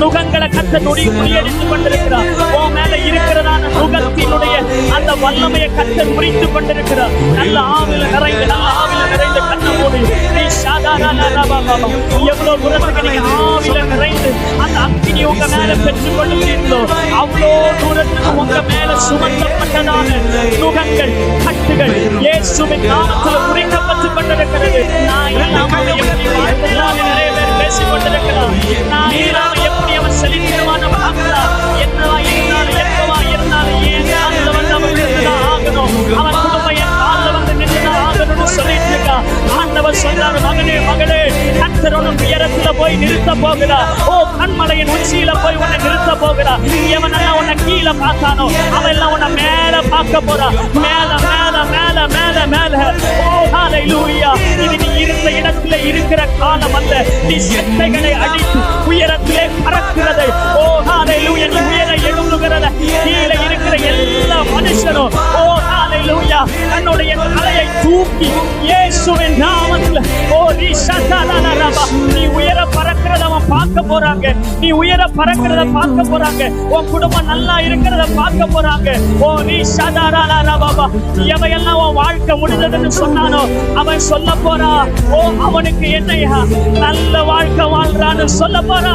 நுகங்களை கத்த நொடி முறியடித்துக் கொண்டிருக்கிறார். உன் மேல இருக்கிறதான நுகத்தினுடைய அந்த வல்லமையை கத்த முறித்து கொண்டிருக்கிறார். நல்ல ஆவில நிறைந்து நல்ல ஆவில நிறைந்து கண்ண மூடி நீ சாதாரண எவ்வளவு தூரத்துக்கு நீங்க ஆவில நிறைந்து அந்த அக்கினி உங்க மேல பெற்றுக் கொள்ளுகிறீர்களோ அவ்வளோ தூரத்துக்கு உங்க மேல சுமத்தப்பட்டதான நுகங்கள் கட்டுகள் இயேசுவின் நாமத்தில் குறிக்கப்பட்டுக் கொண்டிருக்கிறது. நான் இல்லாமல் எப்படி வாழ்ந்தாலும் நிறைய பேர் பேசிக் கொண்டிருக்கிறார். நான் ஆண்டவர் மகனே மகளே. கர்த்தர் உனக்கு உயரத்துல போய் நிறுத்த போகிறார் ஓ கண்மலையின் உச்சியில போய் உன்னை நிறுத்த போகிறா எவனெல்லாம் உன்னை கீழே பார்த்தானோ அவன் எல்லாம் உன்னை மேல பார்க்க போறா. மேல மேல மேல மேல மேல. ஓ ஹalleluya இது நீ இருந்த இடத்துல இருக்கிற காலம் அல்ல. நீ செட்டைகளை அடித்து உயரத்திலே பறக்கிறதை. ஓ ஹalleluya நீ உயர எழும்புகிறத கீழே இருக்கிற எல்லா மனுஷனும் ஓ ஹalleluya தன்னுடைய தலையை தூக்கி போறாங்க. நீ உயர பறக்கிறத பார்க்க போறாங்க. உன் குடும்பம் நல்லா இருக்கிறத பார்க்க போறாங்க. ஓ நீ சதலலரபா எவையெல்லாம் உன் வாழ்க்கை முடிந்ததுன்னு சொன்னானோ அவன் சொல்ல போறா. ஓ அவனுக்கு என்னையா? நல்ல வாழ்க்கை வாழ்றான்னு சொல்ல போறா.